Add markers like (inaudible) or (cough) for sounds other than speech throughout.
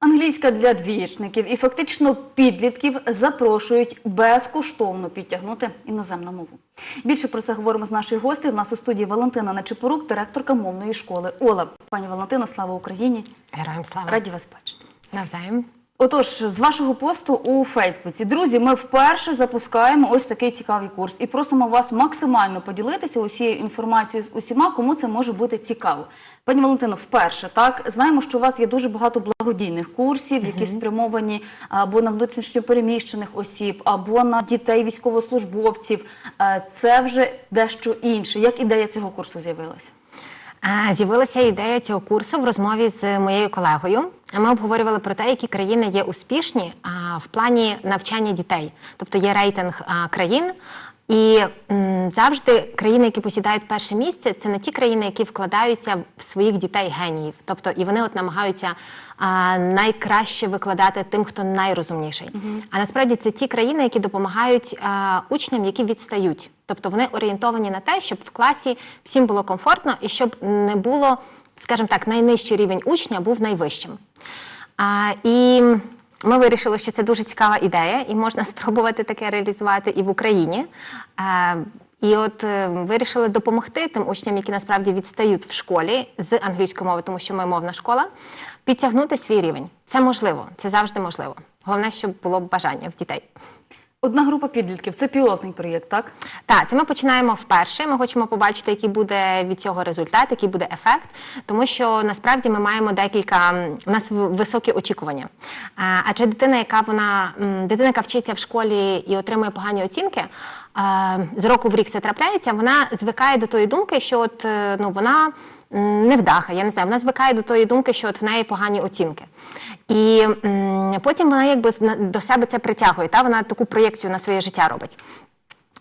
Англійська для двієчників і фактично підлітків запрошують безкоштовно підтягнути іноземну мову. Більше про це говоримо з нашою гостею. У нас у студії Валентина Нечепорук, директорка мовної школи. Ола, пані Валентино, слава Україні! Героям слава. Раді вас бачити. Навзаєм. Отож, з вашого посту у Фейсбуці, друзі, ми вперше запускаємо ось такий цікавий курс і просимо вас максимально поділитися усією інформацією з усіма, кому це може бути цікаво. Пані Валентино, вперше так знаємо, що у вас є дуже багато благодійних курсів, які спрямовані або на внутрішньопереміщених осіб, або на дітей військовослужбовців. Е, Це вже дещо інше. Як ідея цього курсу з'явилася? З'явилася ідея цього курсу в розмові з моєю колегою. Ми обговорювали про те, які країни є успішні в плані навчання дітей. Тобто є рейтинг країн. І м, завжди країни, які посідають перше місце, це не ті країни, які вкладаються в своїх дітей геніїв. Тобто, і вони от намагаються а, найкраще викладати тим, хто найрозумніший. А насправді це ті країни, які допомагають а, учням, які відстають. Тобто вони орієнтовані на те, щоб в класі всім було комфортно і щоб не було, скажімо так, найнижчий рівень учня був найвищим. А, і ми вирішили, що це дуже цікава ідея, і можна (laughs) спробувати таке реалізувати і в Україні. Е, І от е, вирішили допомогти тим учням, які насправді відстають в школі з англійської мови, тому що ми мовна школа, підтягнути свій рівень. Це можливо, це завжди можливо. Головне, щоб було бажання в дітей. Одна група підлітків це пілотний проєкт, так? Так, це ми починаємо вперше. Ми хочемо побачити, який буде від цього результат, який буде ефект, тому що насправді ми маємо декілька у нас високі очікування. Адже дитина, яка вона дитина, яка вчиться в школі і отримує погані оцінки, з року в рік це трапляється. Вона звикає до тої думки, що от е, ну вона. Невдаха, я не знаю, вона звикає до тої думки, що от в неї погані оцінки. І потім вона якби до себе це притягує, та вона таку проєкцію на своє життя робить.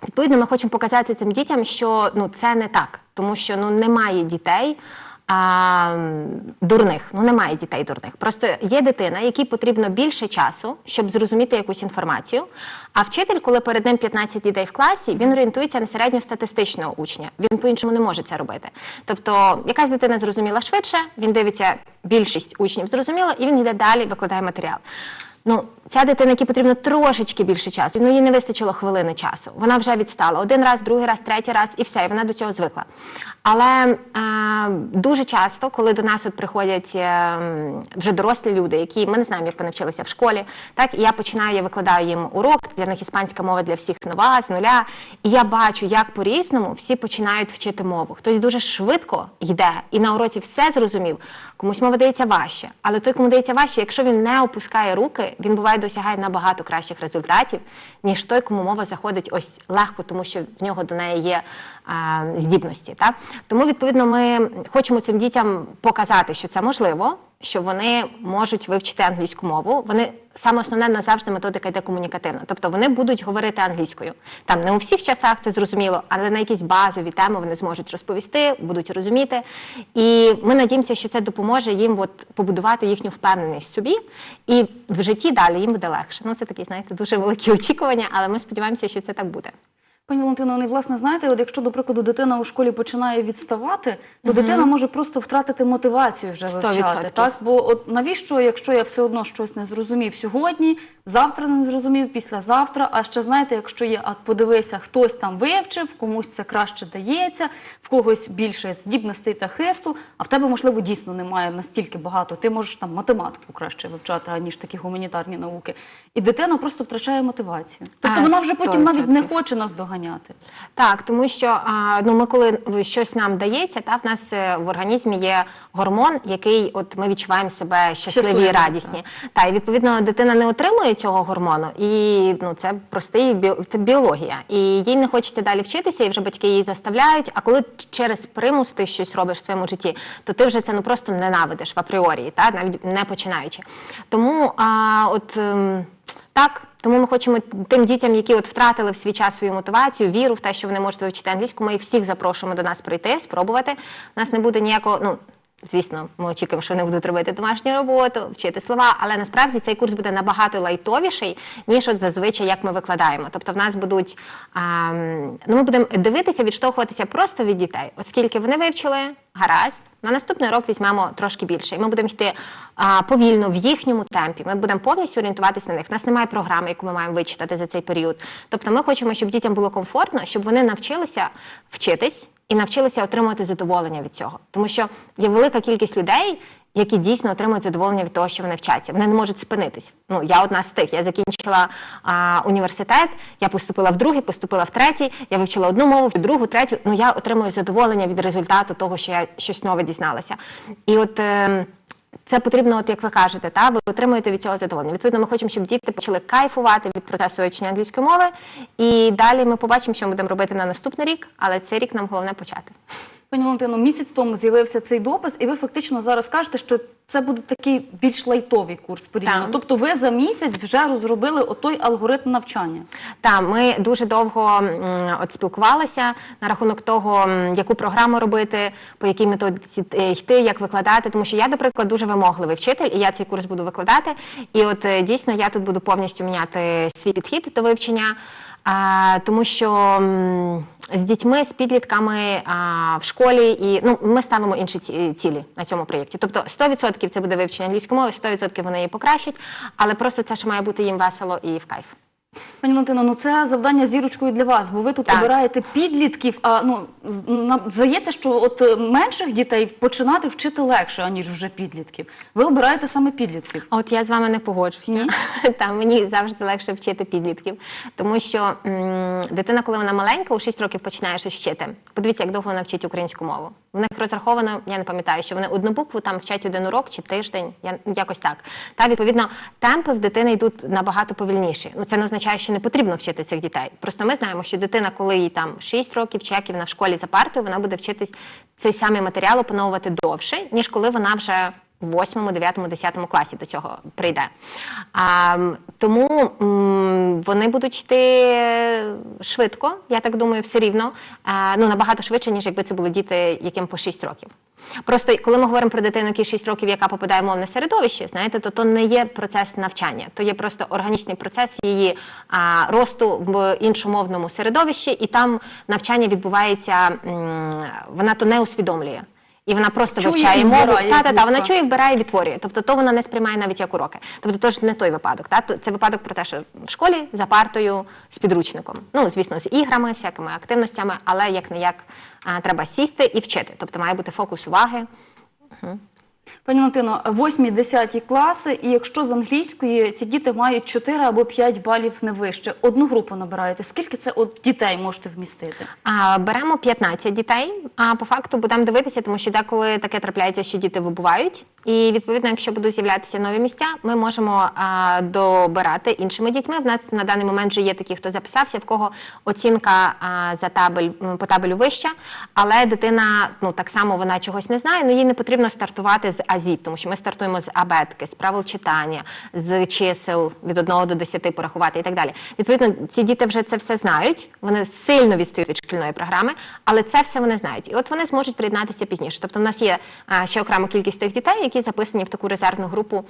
Відповідно, ми хочемо показати цим дітям, що ну це не так, тому що ну немає дітей. А, дурних, ну немає дітей дурних. Просто є дитина, якій потрібно більше часу, щоб зрозуміти якусь інформацію. А вчитель, коли перед ним 15 дітей в класі, він орієнтується на середньостатистичного учня. Він по-іншому не може це робити. Тобто, якась дитина зрозуміла швидше, він дивиться, більшість учнів зрозуміла, і він йде далі, викладає матеріал. Ну, ця дитина, якій потрібно трошечки більше часу, ну їй не вистачило хвилини часу. Вона вже відстала один раз, другий раз, третій раз, і все, і вона до цього звикла. Але е, дуже часто, коли до нас от приходять е, вже дорослі люди, які ми не знаємо, як вони вчилися в школі, так і я починаю, я викладаю їм урок для них іспанська мова для всіх нова з нуля. І я бачу, як по-різному всі починають вчити мову. Хтось дуже швидко йде і на уроці все зрозумів. Комусь мова дається важче, але той, кому дається важче, якщо він не опускає руки, він буває досягає набагато кращих результатів, ніж той, кому мова заходить ось легко, тому що в нього до неї є здібності. Так? Тому, відповідно, ми хочемо цим дітям показати, що це можливо, що вони можуть вивчити англійську мову. Вони саме основне назавжди методика йде комунікативна. Тобто вони будуть говорити англійською. Там не у всіх часах це зрозуміло, але на якісь базові теми вони зможуть розповісти, будуть розуміти. І ми надіємося, що це допоможе їм от побудувати їхню впевненість в собі, і в житті далі їм буде легше. Ну це такі, знаєте, дуже великі (laughs) очікування, але ми сподіваємося, що це так буде. Пані Валентино, ну, і, власне, знаєте, от якщо, до прикладу, дитина у школі починає відставати, то дитина може просто втратити мотивацію вже вивчати. відсотків. Так? Бо от навіщо, якщо я все одно щось не зрозумів сьогодні, завтра не зрозумів, післязавтра, а ще знаєте, якщо є, а подивися, хтось там вивчив, комусь це краще дається, в когось більше здібностей та хисту, а в тебе, можливо, дійсно немає настільки багато. Ти можеш там математику краще вивчати, аніж такі гуманітарні науки. І дитина просто втрачає мотивацію. Тобто А, вона вже потім навіть не хоче нас доганяти. Так, тому що ну ми коли щось нам дається, та в нас е, в організмі є гормон, який от ми відчуваємо себе щасливі і радісні. Та і відповідно дитина не отримує цього гормону, і ну це простий це біологія. І їй не хочеться далі вчитися, і вже батьки її заставляють. А коли через примус ти щось робиш в своєму житті, то ти вже це ну просто ненавидиш в апріорії, та навіть не починаючи. Тому а, от. ем, так, тому ми хочемо тим дітям, які от втратили в свій час свою мотивацію, віру в те, що вони можуть вивчити англійську. Ми їх всіх запрошуємо до нас прийти, спробувати. У нас не буде ніякого. Ну Звісно, ми очікуємо, що вони будуть робити домашню роботу, вчити слова, але насправді цей курс буде набагато лайтовіший, ніж от зазвичай як ми викладаємо. Тобто, в нас будуть а, ну, ми будемо дивитися, відштовхуватися просто від дітей, оскільки вони вивчили гаразд. На наступний рок візьмемо трошки більше, і ми будемо йти а, повільно в їхньому темпі. Ми будемо повністю орієнтуватися на них. У нас немає програми, яку ми маємо вичитати за цей період. Тобто, ми хочемо, щоб дітям було комфортно, щоб вони навчилися вчитись і навчилися отримувати задоволення від цього, тому що є велика кількість людей. Які дійсно отримують задоволення від того, що вони вчаться, вони не можуть спинитись. Ну я одна з тих. Я закінчила а, університет, я поступила в другий, поступила в третій. Я вивчила одну мову, другу, третю. Ну я отримую задоволення від результату того, що я щось нове дізналася. І от. Е, це потрібно, от як ви кажете, та ви отримуєте від цього задоволення. Відповідно, ми хочемо, щоб діти почали кайфувати від процесу вивчення англійської мови. І далі ми побачимо, що ми будемо робити на наступний рік, але цей рік нам головне почати. Пані Валентино, місяць тому з'явився цей допис, і ви фактично зараз кажете, що це буде такий більш лайтовий курс порівняно. Тобто, ви за місяць вже розробили отой алгоритм навчання. Та ми дуже довго м, от спілкувалися на рахунок того, м, яку програму робити, по якій методиці е, йти, як викладати. Тому що я, наприклад, дуже вимогливий вчитель, і я цей курс буду викладати. І от е, дійсно я тут буду повністю міняти свій підхід до вивчення. Тому що з дітьми, з підлітками в школі, і ну ми ставимо інші ці- цілі на цьому проєкті. Тобто 100% це буде вивчення англійської мови, 100% вони її покращать, але просто це ж має бути їм весело і в кайф. Пані Валентино, ну це завдання зірочкою для вас, бо ви тут Так. обираєте підлітків. А ну з- нам здається, що от е, менших дітей починати вчити легше, аніж вже підлітків. Ви обираєте саме підлітків. От я з вами не погоджуся. (laughs) Та мені завжди легше вчити підлітків, тому що м, дитина, коли вона маленька, у 6 років починає щось вчити. Подивіться, як довго вона вчить українську мову. В них розраховано, я не пам'ятаю, що вони одну букву там вчать один урок чи тиждень, я якось так. Та відповідно темпи в дитини йдуть набагато повільніші. Ну це не означає, що не потрібно вчити цих дітей. Просто ми знаємо, що дитина, коли їй там 6 років, чи як вона в школі за партою, вона буде вчитись цей самий матеріал опановувати довше, ніж коли вона вже в 8, 9, 10 класі до цього прийде. А, тому м, вони будуть йти швидко, я так думаю, все рівно. А, ну, набагато швидше, ніж якби це були діти, яким по 6 років. Просто коли ми говоримо про дитину, якій 6 років, яка попадає в мовне середовище, знаєте, то то не є процес навчання, то є просто органічний процес її а, росту в іншомовному середовищі, і там навчання відбувається, м, вона то не усвідомлює. І вона просто Чує вивчає мову. Та, та, та, вона чує, вбирає, відтворює. Тобто то вона не сприймає навіть як уроки. Тобто то ж не той випадок. Та? Це випадок про те, що в школі за партою з підручником. Ну, звісно, з іграми, з всякими активностями, але як не як треба сісти і вчити. Тобто має бути фокус уваги. Пані Валентино, 8-10 класи, і якщо з англійської ці діти мають 4 або 5 балів не вище, одну групу набираєте. Скільки це от дітей можете вмістити? А, беремо 15 дітей, а по факту будемо дивитися, тому що деколи таке трапляється, що діти вибувають. І відповідно, якщо будуть з'являтися нові місця, ми можемо а, добирати іншими дітьми. В нас на даний момент вже є такі, хто записався, в кого оцінка а, за табель по табелю вища, але дитина ну так само вона чогось не знає. Ну їй не потрібно стартувати з АЗІ, тому що ми стартуємо з абетки, з правил читання, з чисел від 1 до 10 порахувати і так далі. Відповідно, ці діти вже це все знають. Вони сильно відстають від шкільної програми, але це все вони знають. І от вони зможуть приєднатися пізніше. Тобто, в нас є ще окрема кількість тих дітей, які записані в таку резервну групу.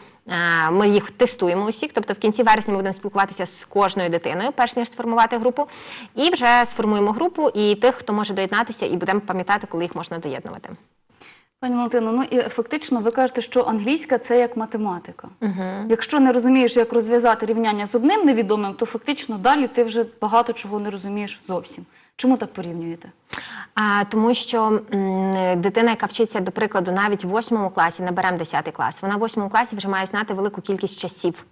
Ми їх тестуємо усіх. Тобто, в кінці вересня ми будемо спілкуватися з кожною дитиною, перш ніж сформувати групу, і вже сформуємо групу і тих, хто може доєднатися, і будемо пам'ятати, коли їх можна доєднувати. Пані Валентино, ну і фактично ви кажете, що англійська це як математика. Угу. Якщо не розумієш, як розв'язати рівняння з одним невідомим, то фактично далі ти вже багато чого не розумієш зовсім. Чому так порівнюєте? А, тому що м, дитина, яка вчиться, до прикладу, навіть в восьмому класі, не беремо 10 клас, вона в восьмому класі вже має знати велику кількість часів.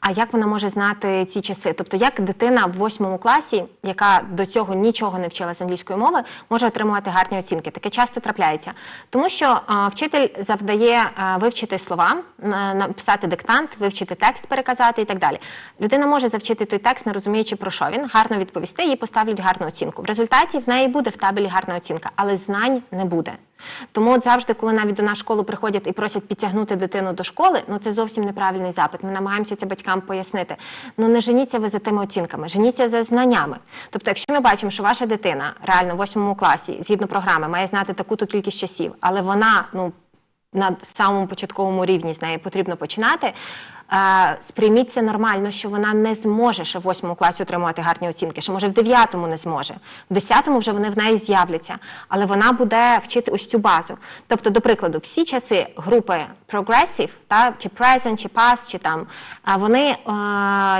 А як вона може знати ці часи? Тобто, як дитина в восьмому класі, яка до цього нічого не вчила з англійської мови, може отримувати гарні оцінки? Таке часто трапляється, тому що а, вчитель завдає а, вивчити слова, на- написати диктант, вивчити текст, переказати і так далі. Людина може завчити той текст, не розуміючи про що він, гарно відповісти, їй поставлять гарну оцінку. В результаті в неї буде в табелі гарна оцінка, але знань не буде. Тому от завжди, коли навіть до нас школу приходять і просять підтягнути дитину до школи, ну це зовсім неправильний запит. Ми намагаємося це батькам пояснити. Ну не женіться ви за тими оцінками, женіться за знаннями. Тобто, якщо ми бачимо, що ваша дитина реально в восьмому класі, згідно програми, має знати таку-то кількість часів, але вона ну на самому початковому рівні з нею потрібно починати. Е, сприйміть це нормально, що вона не зможе ще в восьмому класі отримувати гарні оцінки, що може в дев'ятому не зможе, в десятому вже вони в неї з'являться, але вона буде вчити ось цю базу. Тобто, до прикладу, всі часи групи progressive, та чи present, чи past, чи там вони е,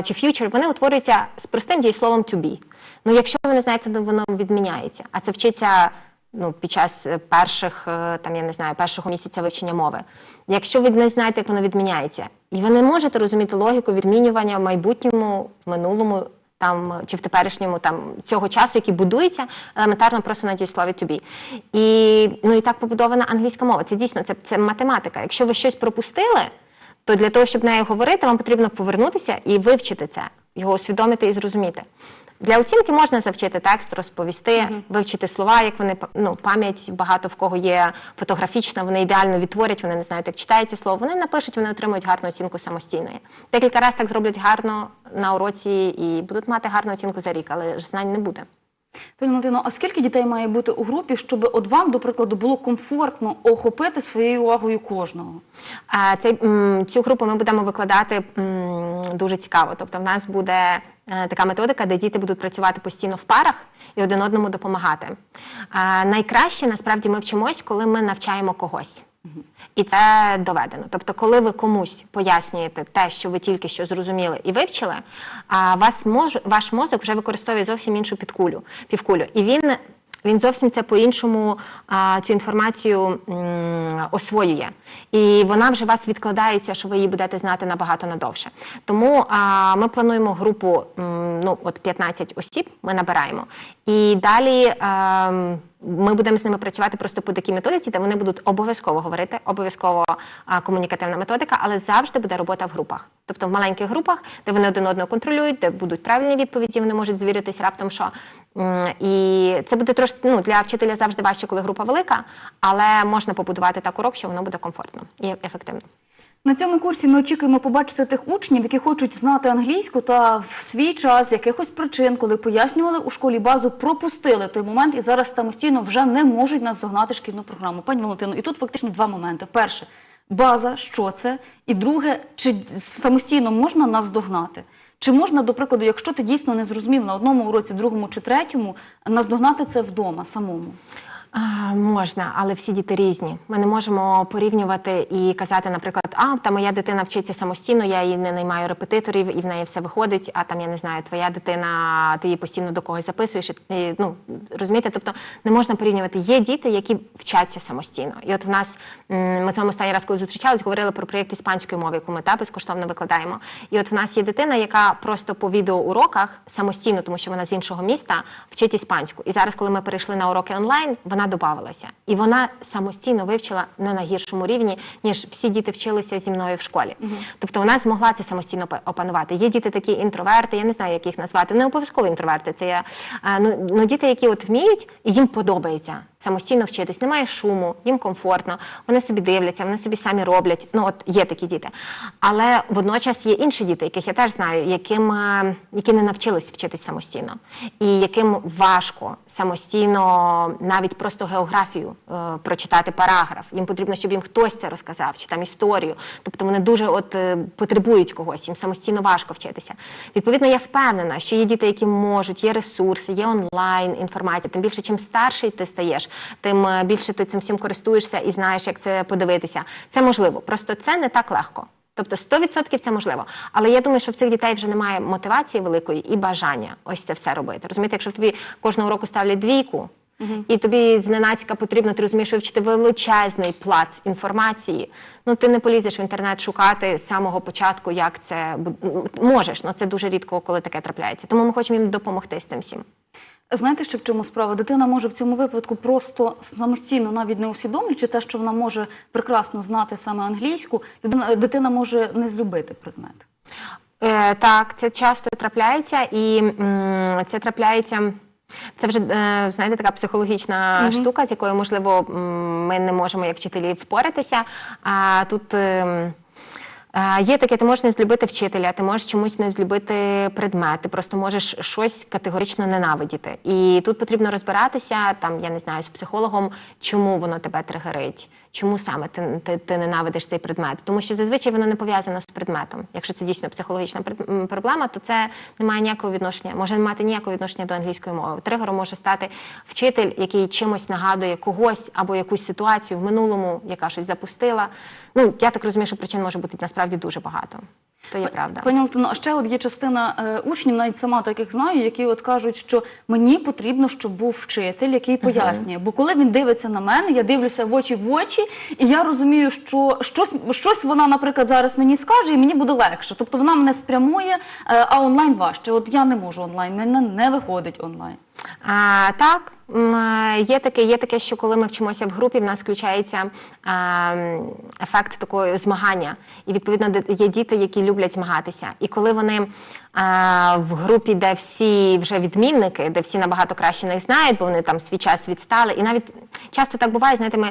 чи future, вони утворюються з простим дієсловом to be. Ну, якщо ви не знаєте, воно відміняється, а це вчиться ну, під час е, перших, е, там я не знаю, першого місяця вивчення мови. Якщо ви не знаєте, як воно відміняється, і ви не можете розуміти логіку відмінювання в майбутньому, в минулому. Там чи в теперішньому там цього часу, який будується елементарно просто на дієслові to be. І ну і так побудована англійська мова. Це дійсно це, це математика. Якщо ви щось пропустили, то для того, щоб нею говорити, вам потрібно повернутися і вивчити це, його усвідомити і зрозуміти. Для оцінки можна завчити текст, розповісти, вивчити слова, як вони ну, пам'ять багато в кого є фотографічна, вони ідеально відтворять, вони не знають, як читається слово. Вони напишуть, вони отримують гарну оцінку самостійно. Декілька разів так зроблять гарно на уроці і будуть мати гарну оцінку за рік, але ж знань не буде. Пані Валентино, а скільки дітей має бути у групі, щоб от вам, до прикладу, було комфортно охопити своєю увагою кожного? А цей м, цю групу ми будемо викладати м, дуже цікаво. Тобто, в нас буде е, така методика, де діти будуть працювати постійно в парах і один одному допомагати. Найкраще насправді ми вчимось, коли ми навчаємо когось. І це доведено. Тобто, коли ви комусь пояснюєте те, що ви тільки що зрозуміли і вивчили, а вас мож, ваш мозок вже використовує зовсім іншу підкулю, півкулю. І він, він зовсім це по-іншому цю інформацію освоює. І вона вже вас відкладається, що ви її будете знати набагато надовше. Тому ми плануємо групу ну, от 15 осіб, ми набираємо. І далі. Ми будемо з ними працювати просто по такій методиці, де вони будуть обов'язково говорити, обов'язково а, комунікативна методика, але завжди буде робота в групах. Тобто в маленьких групах, де вони один одного контролюють, де будуть правильні відповіді, вони можуть звіритись раптом, що і це буде трошки ну, для вчителя завжди важче, коли група велика, але можна побудувати так урок, що воно буде комфортно і ефективно. На цьому курсі ми очікуємо побачити тих учнів, які хочуть знати англійську та в свій час якихось причин, коли пояснювали у школі базу, пропустили той момент і зараз самостійно вже не можуть наздогнати шкільну програму. Пані Валентино, і тут фактично два моменти: перше база, що це, і друге, чи самостійно можна наздогнати? Чи можна, до прикладу, якщо ти дійсно не зрозумів на одному уроці, другому чи третьому, наздогнати це вдома самому? А, можна, але всі діти різні. Ми не можемо порівнювати і казати, наприклад, а та моя дитина вчиться самостійно, я її не наймаю репетиторів, і в неї все виходить. А там я не знаю, твоя дитина, ти її постійно до когось записуєш. І, ну розумієте, тобто не можна порівнювати. Є діти, які вчаться самостійно. І от в нас ми з вами останній раз, коли зустрічались, говорили про проєкт іспанської мови, яку ми та безкоштовно викладаємо. І от в нас є дитина, яка просто по відеоуроках самостійно, тому що вона з іншого міста, вчить іспанську. І зараз, коли ми перейшли на уроки онлайн, вона додавалася. І вона самостійно вивчила не на гіршому рівні, ніж всі діти вчилися зі мною в школі. Тобто вона змогла це самостійно опа- опанувати. Є діти такі інтроверти, я не знаю, як їх назвати. Не обов'язково інтроверти. Це є ну, ну, діти, які от вміють, і їм подобається самостійно вчитись. Немає шуму, їм комфортно, вони собі дивляться, вони собі самі роблять. Ну от є такі діти. Але водночас є інші діти, яких я теж знаю, яким, е, які не навчились вчитись самостійно, і яким важко самостійно навіть просто географію е, прочитати параграф. Їм потрібно, щоб їм хтось це розказав, чи там історію. Тобто вони дуже от е, потребують когось, їм самостійно важко вчитися. Відповідно, я впевнена, що є діти, які можуть, є ресурси, є онлайн інформація. Тим більше, чим старший ти стаєш, тим е, більше ти цим всім користуєшся і знаєш, як це подивитися. Це можливо. Просто це не так легко. Тобто 100% це можливо. Але я думаю, що в цих дітей вже немає мотивації великої і бажання ось це все робити. Розумієте, якщо тобі кожного року ставлять двійку, і тобі зненацька потрібно, ти розумієш, вивчити величезний плац інформації. Ну ти не полізеш в інтернет шукати з самого початку, як це можеш, але це дуже рідко, коли таке трапляється. Тому ми хочемо їм допомогти з цим всім. Знаєте, що в чому справа? Дитина може в цьому випадку просто самостійно, навіть не усвідомлюючи те, що вона може прекрасно знати саме англійську, дитина може не злюбити предмет. Е, так, це часто трапляється, і м, це трапляється. Це вже е, знаєте, така психологічна штука, з якою можливо ми не можемо як вчителі впоратися. А тут. Є таке, ти можеш не злюбити вчителя, ти можеш чомусь не злюбити предмет, ти просто можеш щось категорично ненавидіти. І тут потрібно розбиратися, там, я не знаю, з психологом, чому воно тебе тригерить, чому саме ти, ти, ти ненавидиш цей предмет. Тому що зазвичай воно не пов'язано з предметом. Якщо це дійсно психологічна проблема, то це не має ніякого відношення, може не мати ніякого відношення до англійської мови. Тригером може стати вчитель, який чимось нагадує когось або якусь ситуацію в минулому, яка щось запустила. Ну я так розумію, що причин може бути насправді дуже багато. То є правда. Пані Валентино, а ще от є частина е, учнів, навіть сама таких знаю, які от кажуть, що мені потрібно, щоб був вчитель, який пояснює. Бо коли він дивиться на мене, я дивлюся в очі в очі, і я розумію, що щось, щось вона, наприклад, зараз мені скаже, і мені буде легше. Тобто вона мене спрямує, е, а онлайн важче. От я не можу онлайн, мене не виходить онлайн. А, так, е, є таке, є таке, що коли ми вчимося в групі, в нас включається а, ефект такого змагання. І відповідно є діти, які люблять змагатися. І коли вони в групі, де всі вже відмінники, де всі набагато краще них знають, бо вони там свій час відстали. І навіть часто так буває, знаєте, ми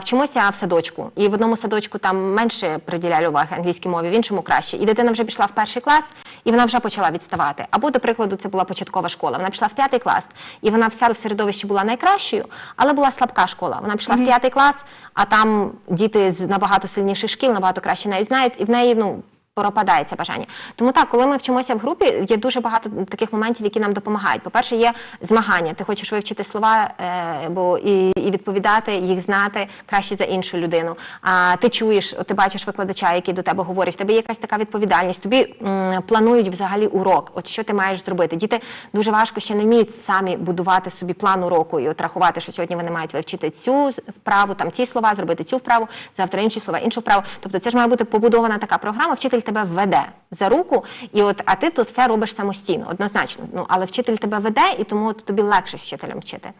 вчимося в садочку, і в одному садочку там менше приділяли уваги англійській мові, в іншому краще. І дитина вже пішла в перший клас, і вона вже почала відставати. Або, до прикладу, це була початкова школа. Вона пішла в п'ятий клас, і вона вся в середовищі була найкращою, але була слабка школа. Вона пішла в п'ятий клас, а там діти з набагато сильніших шкіл, набагато краще неї знають, і в неї ну. Пропадає це бажання. Тому так, коли ми вчимося в групі, є дуже багато таких моментів, які нам допомагають. По-перше, є змагання. Ти хочеш вивчити слова, е, бо і, і відповідати, їх знати краще за іншу людину. А ти чуєш, ти бачиш викладача, який до тебе говорить, в тебе є якась така відповідальність. Тобі м, планують взагалі урок. От що ти маєш зробити? Діти дуже важко ще не вміють самі будувати собі план уроку і от рахувати, що сьогодні вони мають вивчити цю вправу, там ці слова, зробити цю вправу, завтра інші слова, іншу вправу. Тобто це ж має бути побудована така програма. Вчитель тебе веде за руку, і от а ти тут все робиш самостійно, однозначно. Ну але вчитель тебе веде, і тому от тобі легше з вчителем вчити.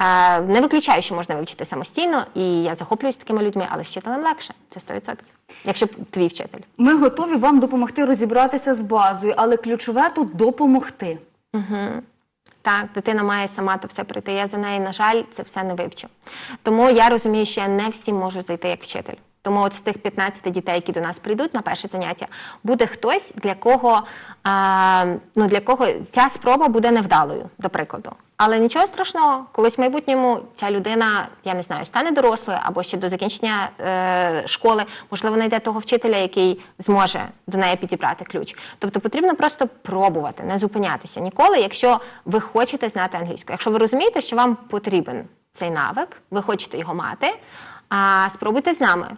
Е, не виключаю, що можна вивчити самостійно, і я захоплююсь такими людьми, але з вчителем легше. Це 100%. Якщо твій вчитель. Ми готові вам допомогти розібратися з базою, але ключове тут допомогти. Так, дитина має сама то все пройти. Я за неї, на жаль, це все не вивчу. Тому я розумію, що я не всім можу зайти як вчитель. Тому от з тих 15 дітей, які до нас прийдуть на перше заняття, буде хтось, для кого, а, ну, для кого ця спроба буде невдалою, до прикладу. Але нічого страшного, колись в майбутньому ця людина, я не знаю, стане дорослою або ще до закінчення е, школи, можливо, знайде того вчителя, який зможе до неї підібрати ключ. Тобто потрібно просто пробувати, не зупинятися ніколи, якщо ви хочете знати англійську. Якщо ви розумієте, що вам потрібен цей навик, ви хочете його мати, а спробуйте з нами.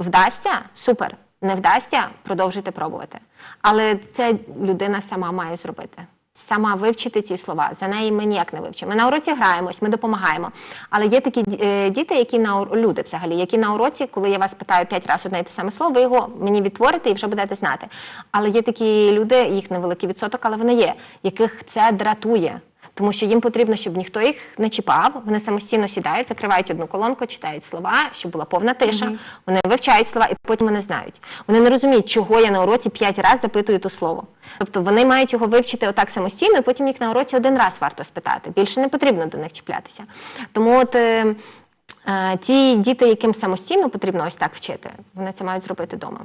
Вдасться супер. Не вдасться, продовжуйте пробувати. Але це людина сама має зробити. Сама вивчити ці слова. За неї ми ніяк не вивчимо. Ми на уроці граємось, ми допомагаємо. Але є такі е, діти, які на люди взагалі, які на уроці, коли я вас питаю п'ять разів одне і те саме слово, ви його мені відтворите і вже будете знати. Але є такі люди, їх невеликий відсоток, але вони є, яких це дратує. Тому що їм потрібно, щоб ніхто їх не чіпав. Вони самостійно сідають, закривають одну колонку, читають слова, щоб була повна тиша. Вони вивчають слова і потім вони знають. Вони не розуміють, чого я на уроці п'ять разів запитую то слово. Тобто вони мають його вивчити отак самостійно, і потім їх на уроці один раз варто спитати. Більше не потрібно до них чіплятися. Тому от. е, е, Ті діти, яким самостійно потрібно ось так вчити, вони це мають зробити вдома.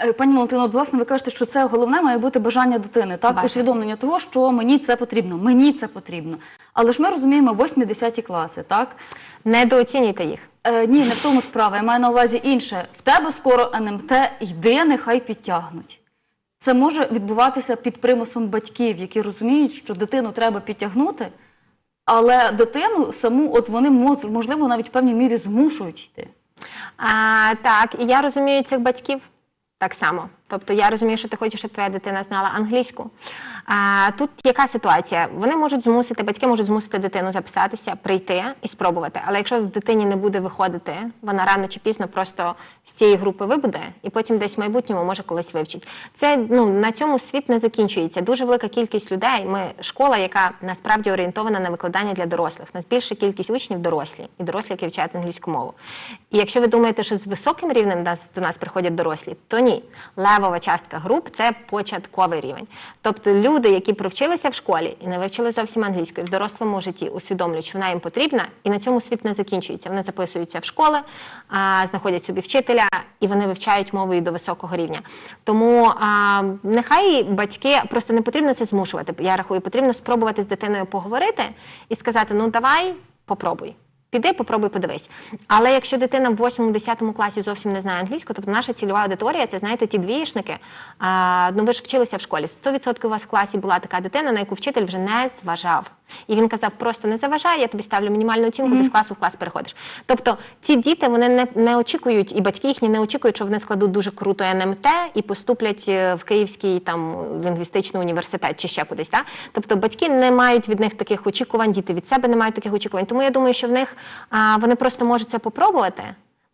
Е, Пані Валентино, от, власне, ви кажете, що це головне має бути бажання дитини, так Бажання. усвідомлення того, що мені це потрібно, мені це потрібно. Але ж ми розуміємо 8-10 класи, так? Недооцінюйте їх. Е, ні, не в тому справа. Я маю на увазі інше. В тебе скоро НМТ йде, нехай підтягнуть. Це може відбуватися під примусом батьків, які розуміють, що дитину треба підтягнути, але дитину саму, от вони мож- можливо навіть в певній мірі змушують йти. А, так, і я розумію цих батьків так само. Тобто я розумію, що ти хочеш, щоб твоя дитина знала англійську. А, тут яка ситуація? Вони можуть змусити, батьки можуть змусити дитину записатися, прийти і спробувати. Але якщо в дитині не буде виходити, вона рано чи пізно просто з цієї групи вибуде, і потім десь в майбутньому може колись вивчить. Це ну на цьому світ не закінчується. Дуже велика кількість людей. Ми школа, яка насправді орієнтована на викладання для дорослих. У Нас більша кількість учнів дорослі і дорослі, які вчать англійську мову. І якщо ви думаєте, що з високим рівнем до нас приходять дорослі, то ні. Левова частка груп це початковий рівень. Тобто люди, які провчилися в школі і не вивчили зовсім англійської, в дорослому житті усвідомлюють, що вона їм потрібна, і на цьому світ не закінчується. Вони записуються в школи, знаходять собі вчителя і вони вивчають мову і до високого рівня. Тому а, нехай батьки просто не потрібно це змушувати. Я рахую, потрібно спробувати з дитиною поговорити і сказати: ну давай, попробуй. Піди, попробуй, подивись. Але якщо дитина в 8-10 класі зовсім не знає англійську, тобто наша цільова аудиторія, це знаєте, ті двієшники. Ну ви ж вчилися в школі. 100% у вас в класі була така дитина, на яку вчитель вже не зважав. І він казав: просто не заважай, я тобі ставлю мінімальну оцінку, ти з класу в клас переходиш. Тобто ці діти вони не, не очікують, і батьки їхні не очікують, що вони складуть дуже круто НМТ і поступлять е, в Київський там лінгвістичний університет чи ще кудись. Та? Тобто батьки не мають від них таких очікувань, діти від себе не мають таких очікувань. Тому я думаю, що в них а, вони просто можуть це попробувати.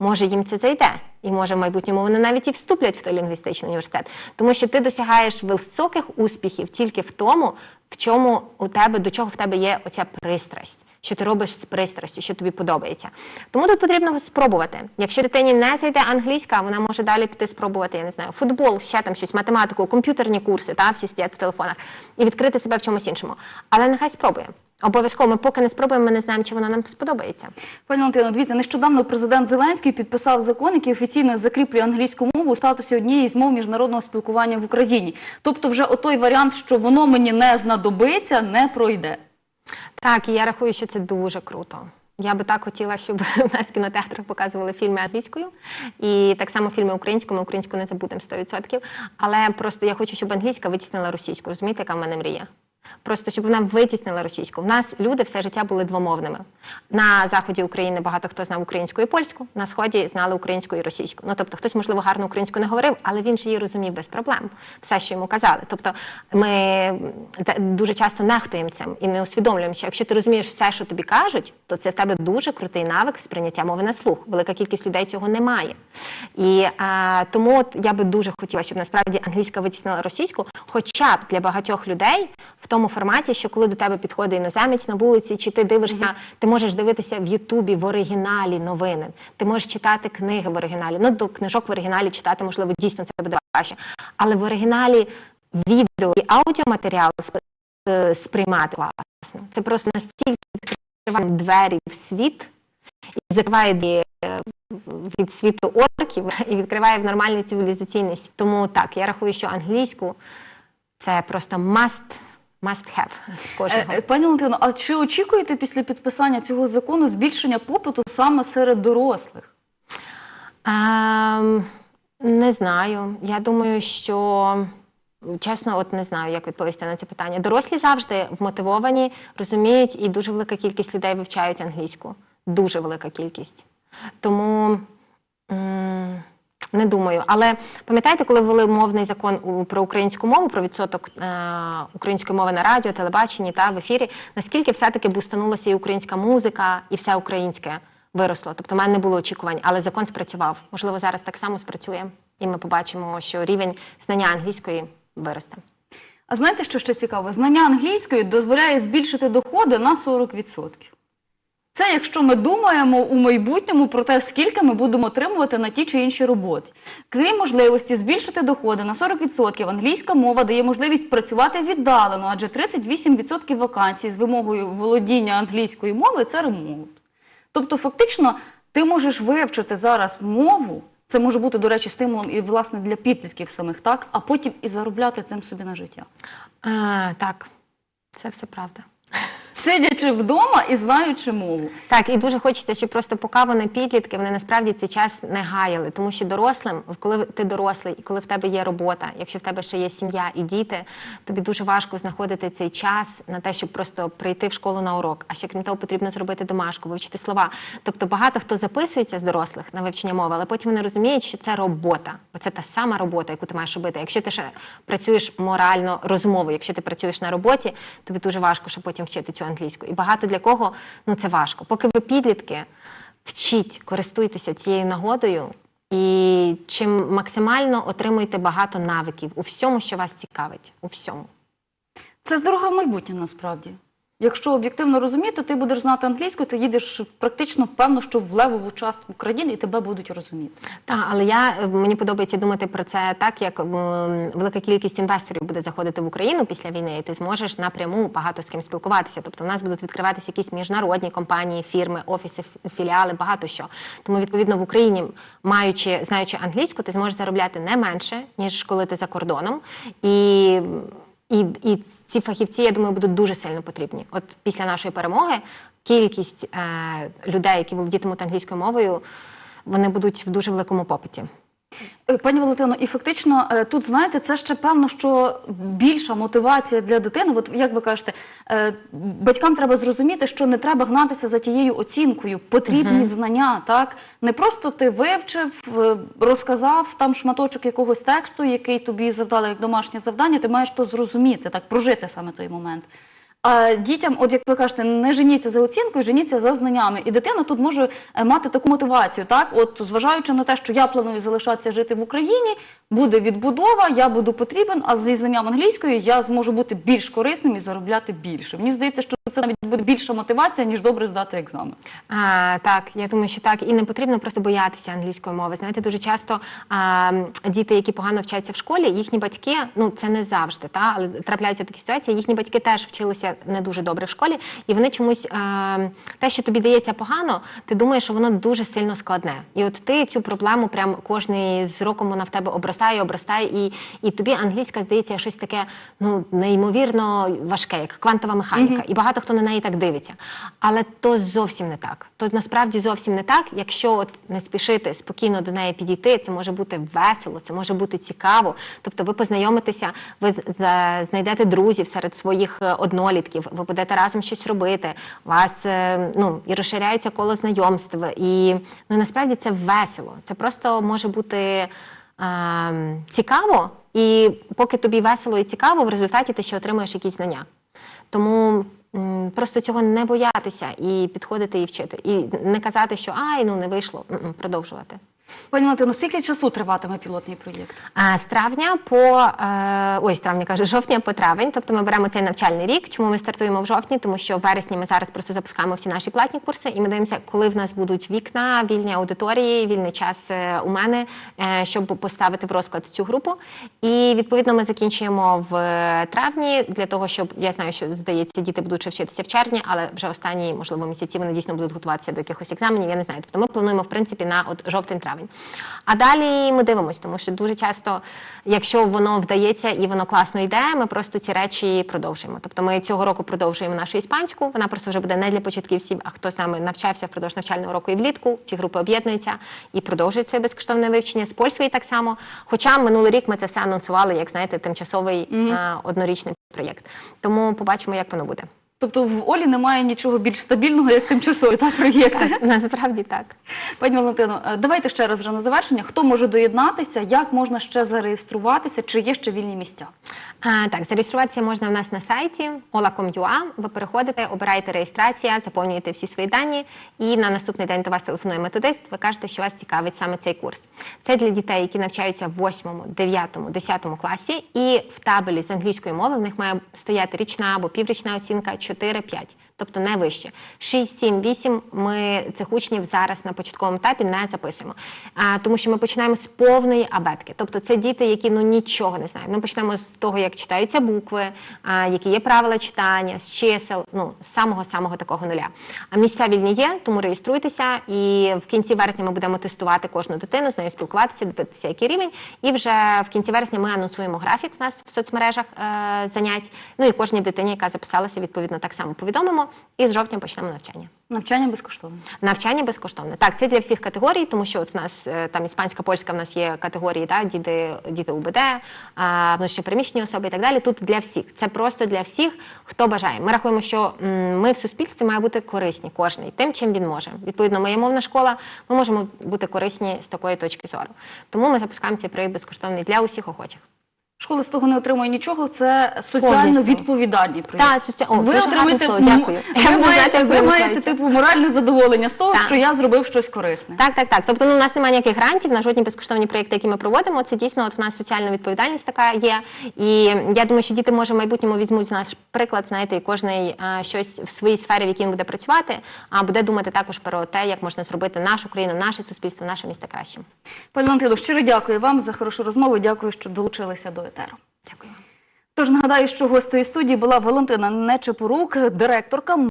Може, їм це зайде, і може в майбутньому вони навіть і вступлять в той лінгвістичний університет, тому що ти досягаєш високих успіхів тільки в тому, в чому у тебе до чого в тебе є оця пристрасть, що ти робиш з пристрастю, що тобі подобається. Тому тут потрібно спробувати. Якщо дитині не зайде англійська, вона може далі піти спробувати, я не знаю, футбол, ще там щось, математику, комп'ютерні курси, та всі сидять в телефонах, і відкрити себе в чомусь іншому. Але нехай спробує. Обов'язково ми поки не спробуємо, ми не знаємо, чи воно нам сподобається. Пані Валентино, дивіться, нещодавно президент Зеленський підписав закон, який офіційно закріплює англійську мову у статусі однієї з мов міжнародного спілкування в Україні. Тобто, вже отой варіант, що воно мені не знадобиться, не пройде. Так, і я рахую, що це дуже круто. Я би так хотіла, щоб (laughs) у нас в кінотеатрах показували фільми англійською, і так само фільми українською. Ми українську не забудемо 100%. Але просто я хочу, щоб англійська витіснила російську. Розумієте, яка в мене мрія? Просто щоб вона витіснила російську. В нас люди все життя були двомовними. На заході України багато хто знав українську і польську, на сході знали українську і російську. Ну тобто, хтось, можливо, гарно українську не говорив, але він же її розумів без проблем. Все, що йому казали. Тобто, ми дуже часто нехтуємо цим і не усвідомлюємо, що якщо ти розумієш все, що тобі кажуть, то це в тебе дуже крутий навик сприйняття мови на слух. Велика кількість людей цього не має. І а, тому я би дуже хотіла, щоб насправді англійська витіснила російську, хоча б для багатьох людей в тому форматі, що коли до тебе підходить іноземець на вулиці, чи ти дивишся, ти можеш дивитися в Ютубі в оригіналі новини, ти можеш читати книги в оригіналі. Ну, до книжок в оригіналі читати, можливо, дійсно це буде важче. Але в оригіналі відео і аудіоматеріал е, сприймати класно. Це просто настільки відкриває двері в світ і закриває двері, від світу орків і відкриває в нормальний цивілізаційний світ. Тому так, я рахую, що англійську це просто must, must have (laughs) кожного. Е, е, Пані Валентино, а чи очікуєте після підписання цього закону збільшення попиту саме серед дорослих? Ем, не знаю. Я думаю, що чесно, от не знаю, як відповісти на це питання. Дорослі завжди вмотивовані, розуміють, і дуже велика кількість людей вивчають англійську. Дуже велика кількість. Тому. м, Не думаю, але пам'ятаєте, коли ввели мовний закон про українську мову, про відсоток е, української мови на радіо, телебаченні та в ефірі, наскільки все-таки бустанулася і українська музика, і все українське виросло. Тобто, в мене не було очікувань, але закон спрацював. Можливо, зараз так само спрацює, і ми побачимо, що рівень знання англійської виросте. А знаєте, що ще цікаво? Знання англійської дозволяє збільшити доходи на 40%. Це якщо ми думаємо у майбутньому про те, скільки ми будемо отримувати на ті чи інші роботи. Крім можливості збільшити доходи на 40%, англійська мова дає можливість працювати віддалено, адже 38% вакансій з вимогою володіння англійської мови це ремоут. Тобто, фактично, ти можеш вивчити зараз мову. Це може бути, до речі, стимулом і власне для підлітків самих, так, а потім і заробляти цим собі на життя. А, так, це все правда. Сидячи вдома і знаючи мову. Так, і дуже хочеться, щоб просто поки вони підлітки, вони насправді цей час не гаяли. Тому що дорослим, коли ти дорослий і коли в тебе є робота, якщо в тебе ще є сім'я і діти, тобі дуже важко знаходити цей час на те, щоб просто прийти в школу на урок. А ще крім того, потрібно зробити домашку, вивчити слова. Тобто багато хто записується з дорослих на вивчення мови, але потім вони розуміють, що це робота, бо це та сама робота, яку ти маєш робити. Якщо ти ще працюєш морально розумово, якщо ти працюєш на роботі, тобі дуже важко ще потім вчити цю. І багато для кого ну це важко. Поки ви підлітки, вчіть, користуйтеся цією нагодою. І чим максимально отримуйте багато навиків у всьому, що вас цікавить, у всьому. Це здорове майбутнє насправді. Якщо об'єктивно розуміти, ти будеш знати англійську, ти їдеш практично певно, що в левову частку країни і тебе будуть розуміти. Так, але я е, мені подобається думати про це так, як велика кількість інвесторів буде заходити в Україну після війни, і ти зможеш напряму багато з ким спілкуватися. Тобто, в нас будуть відкриватися якісь міжнародні компанії, фірми, офіси, філіали, багато що. Тому відповідно в Україні, маючи знаючи англійську, ти зможеш заробляти не менше ніж коли ти за кордоном. І і, і ці фахівці, я думаю, будуть дуже сильно потрібні. От після нашої перемоги кількість е, людей, які володітимуть англійською мовою, вони будуть в дуже великому попиті. Е, Пані Валентино, і фактично е, тут знаєте, це ще певно, що більша мотивація для дитини. От як ви кажете, е, батькам треба зрозуміти, що не треба гнатися за тією оцінкою, потрібні знання. Так не просто ти вивчив, розказав там шматочок якогось тексту, який тобі завдали як домашнє завдання. Ти маєш то зрозуміти, так прожити саме той момент. А дітям, от як ви кажете, не женіться за оцінкою, женіться за знаннями. І дитина тут може е, мати таку мотивацію, так от зважаючи на те, що я планую залишатися жити в Україні, буде відбудова, я буду потрібен. А зі знанням англійської я зможу бути більш корисним і заробляти більше. Мені здається, що це навіть буде більша мотивація ніж добре здати екзамен. А, так, я думаю, що так. І не потрібно просто боятися англійської мови. Знаєте, дуже часто а, діти, які погано вчаться в школі, їхні батьки, ну це не завжди, та, але трапляються такі ситуації, їхні батьки теж вчилися не дуже добре в школі, і вони чомусь а, те, що тобі дається погано, ти думаєш, що воно дуже сильно складне. І от ти цю проблему прям кожний з роком вона в тебе обростає, обростає, і, і тобі англійська здається щось таке ну неймовірно важке, як квантова механіка. І багато хто на неї так дивиться. Але то зовсім не так. То насправді зовсім не так. Якщо от не спішити спокійно до неї підійти, це може бути весело, це може бути цікаво. Тобто, ви познайомитеся, ви знайдете друзів серед своїх е, однолітків, ви будете разом щось робити. Вас е, ну і розширяється коло знайомств. І ну насправді це весело. Це просто може бути е, цікаво, і поки тобі весело і цікаво, в результаті ти ще отримуєш якісь знання. Тому просто цього не боятися і підходити і вчити. І не казати, що ай, ну не вийшло, продовжувати. Пані Валентино, скільки часу триватиме пілотний проєкт? З травня по е, з травня кажу, жовтня по травень. Тобто ми беремо цей навчальний рік. Чому ми стартуємо в жовтні? Тому що в вересні ми зараз просто запускаємо всі наші платні курси, і ми дивимося, коли в нас будуть вікна, вільні аудиторії, вільний час е, у мене, е, щоб поставити в розклад цю групу. І відповідно ми закінчуємо в травні для того, щоб я знаю, що здається, діти будуть вчитися в червні, але вже останні можливо місяці вони дійсно будуть готуватися до якихось екзаменів. Я не знаю. Тобто ми плануємо в принципі на от жовтень-травень. А далі ми дивимося, тому що дуже часто, якщо воно вдається і воно класно йде, ми просто ці речі продовжуємо. Тобто ми цього року продовжуємо нашу іспанську. Вона просто вже буде не для початківців, а хто з нами навчався впродовж навчального року і влітку. Ці групи об'єднуються і продовжують своє безкоштовне вивчення з польської так само. Хоча минулий рік ми це все анонсували, як знаєте, тимчасовий а, однорічний проєкт. Тому побачимо, як воно буде. Тобто в Олі немає нічого більш стабільного, як тимчасові так, проєкти. Насправді так. Пані Валентино, е, давайте ще раз вже на завершення. Хто може доєднатися, як можна ще зареєструватися, чи є ще вільні місця? А, так, зареєструватися можна в нас на сайті ola.com.ua. Ви переходите, обираєте реєстрація, заповнюєте всі свої дані, і на наступний день до вас телефонує методист. Ви кажете, що вас цікавить саме цей курс. Це для дітей, які навчаються в 8, 9, 10 класі, і в табелі з англійської мови в них має стояти річна або піврічна оцінка 4-5, тобто не вище. 6, 7, 8 ми цих учнів зараз на початковому етапі не записуємо, а, тому що ми починаємо з повної абетки. Тобто це діти, які ну нічого не знають. Ми почнемо з того, як читаються букви, а, які є правила читання, з чисел, ну з самого самого такого нуля. А місця вільні є, тому реєструйтеся. І в кінці вересня ми будемо тестувати кожну дитину, з нею спілкуватися, дивитися, який рівень. І вже в кінці вересня ми анонсуємо графік в нас в соцмережах е, занять. Ну і кожній дитині, яка записалася, відповідно так само повідомимо. І з жовтня почнемо навчання. Навчання безкоштовне. Навчання безкоштовне. Так, це для всіх категорій, тому що от в нас е, там іспанська, польська, в нас є категорії, да, діти, діти УБД, внутрішньопереміщені особи і так далі. Тут для всіх. Це просто для всіх, хто бажає. Ми рахуємо, що ми в суспільстві має бути корисні, кожний тим, чим він може. Відповідно, моя мовна школа, ми можемо бути корисні з такої точки зору. Тому ми запускаємо цей проєкт безкоштовний для усіх охочих. Школа з того не отримує нічого. Це соціально Повністю. відповідальний проєкт. Так, соці... Ви отримаєте слово, дякую. Ви маєте, ви маєте типу моральне задоволення з того, Так. що я зробив щось корисне. Так, так, так. Тобто, ну, у нас немає ніяких грантів на жодні безкоштовні проєкти, які ми проводимо. Це дійсно от в нас соціальна відповідальність така є. І я думаю, що діти може в майбутньому візьмуть з нас приклад, знаєте, і кожний а, щось в своїй сфері, в якій він буде працювати, а буде думати також про те, як можна зробити нашу країну, наше суспільство, наше місто кращим. Пані Валентино, щиро дякую вам за хорошу розмову. Дякую, що долучилися до етеру. Дякую. Тож нагадаю, що гостею студії була Валентина Нечепорук, директорка